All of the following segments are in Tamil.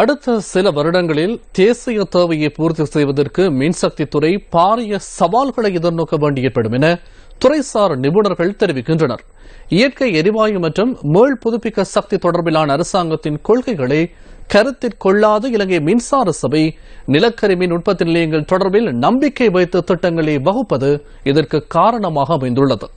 அடுத்த சில வருடங்களில் தேசிய தேவையை பூர்த்தி செய்வதற்கு மின்சக்தித்துறை பாரிய சவால்களை எதிர்நோக்க வேண்டியப்படும் என துறைசார் நிபுணர்கள் தெரிவிக்கின்றனர். இயற்கை எரிவாயு மற்றும் மேல் புதுப்பிக்க சக்தி தொடர்பிலான அரசாங்கத்தின் கொள்கைகளை கருத்தில் கொள்ளாத இலங்கை மின்சார சபை நிலக்கரி மின் உற்பத்தி நிலையங்கள் தொடர்பில் நம்பிக்கை வைத்த திட்டங்களை வகுப்பது இதற்கு காரணமாக அமைந்துள்ளது.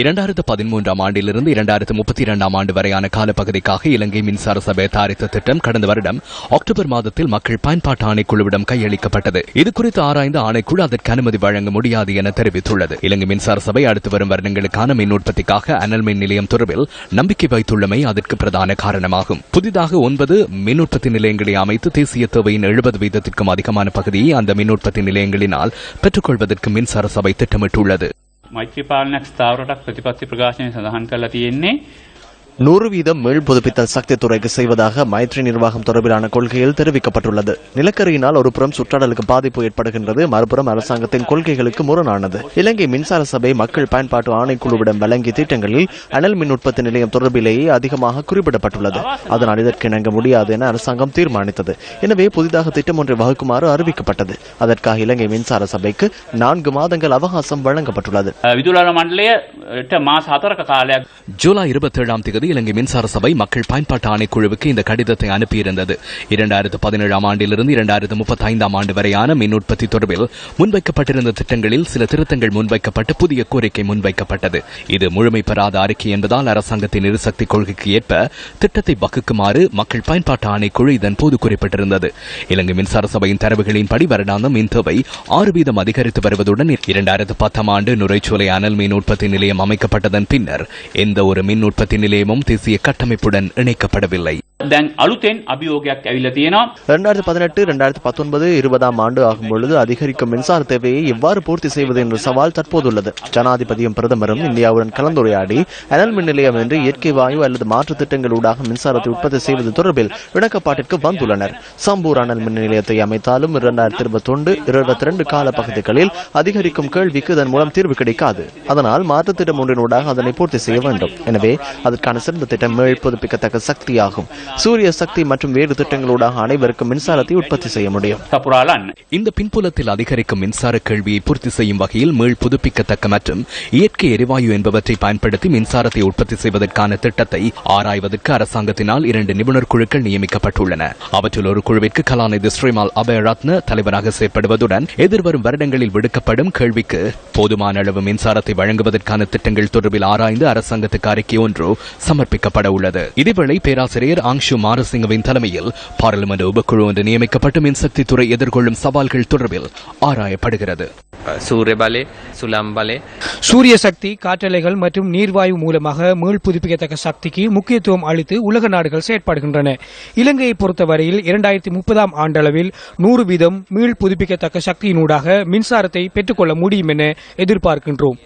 இரண்டாயிரத்து பதிமூன்றாம் ஆண்டிலிருந்து இரண்டாயிரத்து முப்பத்தி இரண்டாம் ஆண்டு வரையான காலப்பகுதிக்காக இலங்கை மின்சார சபை தயாரித்த திட்டம் கடந்த வருடம் அக்டோபர் மாதத்தில் மக்கள் பயன்பாட்டு ஆணைக்குழுவிடம் கையளிக்கப்பட்டது. இதுகுறித்து ஆராய்ந்த ஆணைக்குழு அதற்கு அனுமதி வழங்க முடியாது என தெரிவித்துள்ளது. இலங்கை மின்சார சபை அடுத்து வரும் வருடங்களுக்கான மின் உற்பத்திக்காக அனல் மின் நிலையம் தொடர்பில் நம்பிக்கை வைத்துள்ளமை அதற்கு பிரதான காரணமாகும். புதிதாக ஒன்பது மின் உற்பத்தி நிலையங்களை அமைத்து தேசிய தேவையின் எழுபது வீதத்திற்கும் அதிகமான பகுதியை அந்த மின் உற்பத்தி நிலையங்களினால் பெற்றுக்கொள்வதற்கு மின்சார சபை திட்டமிட்டுள்ளது. මෛත්‍රපාලනයක් ස්ථාවරටක් ප්‍රතිපත්ති ප්‍රකාශනය සඳහන් කරලා තියෙන්නේ. நூறு வீதம் மீள் புதுப்பித்தல் சக்தி துறைக்கு செய்வதாக மைத்ரி நிர்வாகம் தொடர்பிலான கொள்கையில் தெரிவிக்கப்பட்டுள்ளது. நிலக்கரியினால் ஒரு புறம் சுற்றாடலுக்கு பாதிப்பு ஏற்படுகின்றது. மறுபுறம் அரசாங்கத்தின் கொள்கைகளுக்கு முரணானது. இலங்கை மின்சார சபை மக்கள் பயன்பாட்டு ஆணைக்குழுவிடம் வழங்கிய திட்டங்களில் அனல் மின் உற்பத்தி நிலையம் தொடர்பிலேயே அதிகமாக குறிப்பிடப்பட்டுள்ளது. அதனால் இதற்கு இணங்க முடியாது என அரசாங்கம் தீர்மானித்தது. எனவே புதிதாக திட்டம் ஒன்றை வகுக்குமாறு அறிவிக்கப்பட்டது. அதற்காக இலங்கை மின்சார சபைக்கு நான்கு மாதங்கள் அவகாசம் வழங்கப்பட்டுள்ளது. எட்டு மாச அத்தரக்க கால ஜூலை இருபத்தேழாம் தேதி இலங்கை மின்சார சபை மக்கள் பயன்பாட்டு ஆணைக்குழுவுக்கு இந்த கடிதத்தை அனுப்பியிருந்தது. இரண்டாயிரத்து பதினேழாம் ஆண்டிலிருந்து இரண்டாயிரத்து முப்பத்தி ஐந்தாம் ஆண்டு வரையான மின் உற்பத்தி தொடர்பில் முன்வைக்கப்பட்டிருந்த திட்டங்களில் சில திருத்தங்கள் முன்வைக்கப்பட்டு புதிய கோரிக்கை முன்வைக்கப்பட்டது. இது முழுமை பெறாத அறிக்கை என்பதால் அரசாங்கத்தின் எரிசக்தி கொள்கைக்கு ஏற்ப திட்டத்தை வகுக்குமாறு மக்கள் பயன்பாட்டு ஆணைக்குழு இதன் போது குறிப்பிட்டிருந்தது. இலங்கை மின்சார சபையின் தரவுகளின்படி வருடாந்த மின் தேவை ஆறு வீதம் அதிகரித்து வருவதுடன் இரண்டாயிரத்து பத்தாம் ஆண்டு நுரைச்சோலை அனல் மின் உற்பத்தி நிலையம் அமைக்கப்பட்டதன் பின்னர் எந்த ஒரு மின் உற்பத்தி நிலையமும் தேசிய கட்டமைப்புடன் இணைக்கப்படவில்லை දැන් අලුතෙන් අභියෝගයක් ඇවිල්ලා තියෙනවා இரண்டாயிரத்தி பதினெட்டு இரண்டாயிரத்தி பத்தொன்பது இருபதாம் ஆண்டு ஆகும் பொழுது அதிகரிக்கும் மின்சார தேவையை எவ்வாறு பூர்த்தி செய்வது என்ற சவால் தற்போதுள்ளது ஜனாதிபதியும் பிரதமரும் இந்தியாவுடன் கலந்துரையாடி அனல் மின் நிலையம் என்று இயற்கை வாயு அல்லது மாற்று திட்டங்களூடாக மின்சாரத்தை உற்பத்தி செய்வது தொடர்பில் இணக்கப்பாட்டிற்கு வந்துள்ளனர் சம்பூர் அனல் மின் நிலையத்தை அமைத்தாலும் இரண்டாயிரத்தி இருபத்தி ஒன்று இருபத்தி ரெண்டு கால பகுதிகளில் அதிகரிக்கும் கேள்விக்கு இதன் மூலம் தீர்வு கிடைக்காது அதனால் மாற்று திட்டம் ஒன்றினூடாக அதனை பூர்த்தி செய்ய வேண்டும். எனவே அதற்கான சிறந்த திட்டம் மீள் புதுப்பிக்கத்தக்க சக்தியாகும். சூரிய சக்தி மற்றும் வேறு திட்டங்களூடாக அனைவருக்கும் மின்சாரத்தை உற்பத்தி செய்ய முடியும். இந்த பின்புலத்தில் அதிகரிக்கும் மின்சார கேள்வியை பூர்த்தி செய்யும் வகையில் மீள் புதுப்பிக்கத்தக்க மற்றும் இயற்கை எரிவாயு என்பவற்றை பயன்படுத்தி மின்சாரத்தை உற்பத்தி செய்வதற்கான திட்டத்தை ஆராய்வதற்கு அரசாங்கத்தினால் இரண்டு நிபுணர் குழுக்கள் நியமிக்கப்பட்டுள்ளன. அவற்றில் ஒரு குழுவிற்கு கலாநிதி ஸ்ரீமால் அபயரத்ன தலைவராக செயற்படுவதுடன் எதிர்வரும் வருடங்களில் விடுக்கப்படும் கேள்விக்கு போதுமான அளவு மின்சாரத்தை வழங்குவதற்கான திட்டங்கள் தொடர்பில் ஆராய்ந்து அரசாங்கத்துக்கு அறிக்கை ஒன்று சமர்ப்பிக்கப்பட உள்ளது. இதேவேளை பேராசிரியர் ஆங்ஷு மாரசிங்கவின் தலைமையில் பாராளுமன்ற உபக்குழு ஒன்று நியமிக்கப்பட்டு மின்சக்தி துறை எதிர்கொள்ளும் சவால்கள் தொடர்பில் ஆராயப்படுகிறது. சூரியபலே சுலம்பலே சூரிய சக்தி காற்றலைகள் மற்றும் நீர்வாயு மூலமாக மீள் புதுப்பிக்கத்தக்க சக்திக்கு முக்கியத்துவம் அளித்து உலக நாடுகள் செயற்படுகின்றன. இலங்கையை பொறுத்தவரையில் இரண்டாயிரத்தி முப்பதாம் ஆண்டளவில் நூறு வீதம் மீள் புதுப்பிக்கத்தக்க சக்தியினூடாக மின்சாரத்தை பெற்றுக்கொள்ள முடியும் என எதிர்பார்க்கின்றோம்.